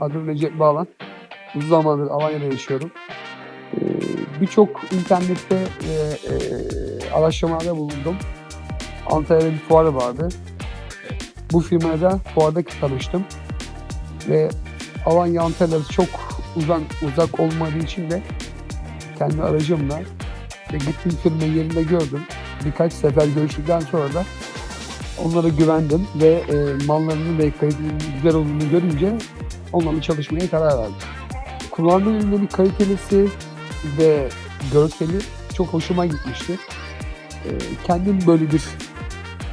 Adım Recep Bağlan. Uzun zamandır Alanya'da yaşıyorum. Ee, Birçok internette e, e, araştırmalarda bulundum. Antalya'da bir fuar vardı. Bu firmaya da fuarda tanıştım. Ve Alanya Antalya çok uzak, uzak olmadığı için de kendi aracımla ve gittim firmayı yerinde gördüm. Birkaç sefer görüştükten sonra da onlara güvendim ve e, mallarının ve kalitesinin güzel olduğunu görünce onlarla çalışmaya karar verdim. Kullandığım ürünlerin kalitesi ve görseli çok hoşuma gitmişti. E, kendim böyle bir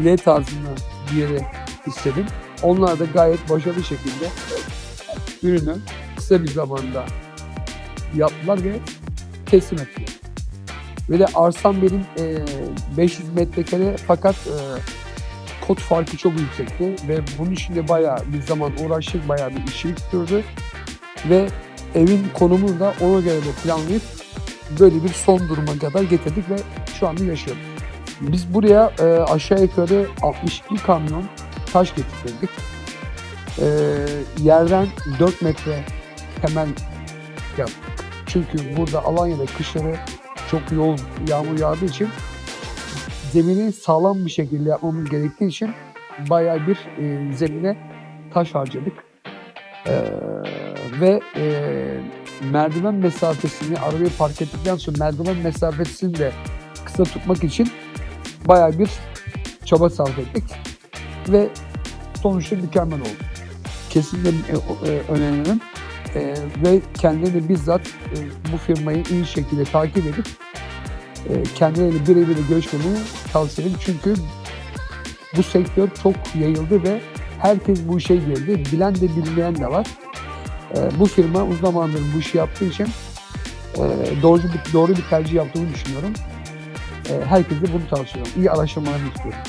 L tarzında bir yere istedim. Onlar da gayet başarılı şekilde ürünü kısa bir zamanda yaptılar ve teslim ettiler. Ve de arsam benim e, 500 metrekare fakat e, kod farkı çok yüksekti ve bunun için de bayağı bir zaman uğraştık, bayağı bir işçilik gördü ve evin konumunu da ona göre de planlayıp böyle bir son duruma kadar getirdik ve şu anda yaşıyoruz. Biz buraya e, aşağı yukarı 62 kamyon taş getirdik. E, yerden 4 metre temel yaptık. Çünkü burada Alanya'da kışları çok yoğun yağmur yağdığı için zemini sağlam bir şekilde yapmamız gerektiği için bayağı bir e, zemine taş harcadık. E, ve e, merdiven mesafesini arabayı park ettikten sonra merdiven mesafesini de kısa tutmak için bayağı bir çaba sarf ettik. Ve sonuçta mükemmel oldu. Kesinlikle e, e, öneririm. E, ve kendileri bizzat e, bu firmayı iyi şekilde takip edip kendileriyle birebir de görüşmeni tavsiye ederim. Çünkü bu sektör çok yayıldı ve herkes bu işe girdi. Bilen de bilmeyen de var. E, bu firma uzun zamandır bu işi yaptığı için e, doğru bir, doğru bir tercih yaptığını düşünüyorum. E, herkese bunu tavsiye ediyorum. İyi araştırmalarını istiyorum.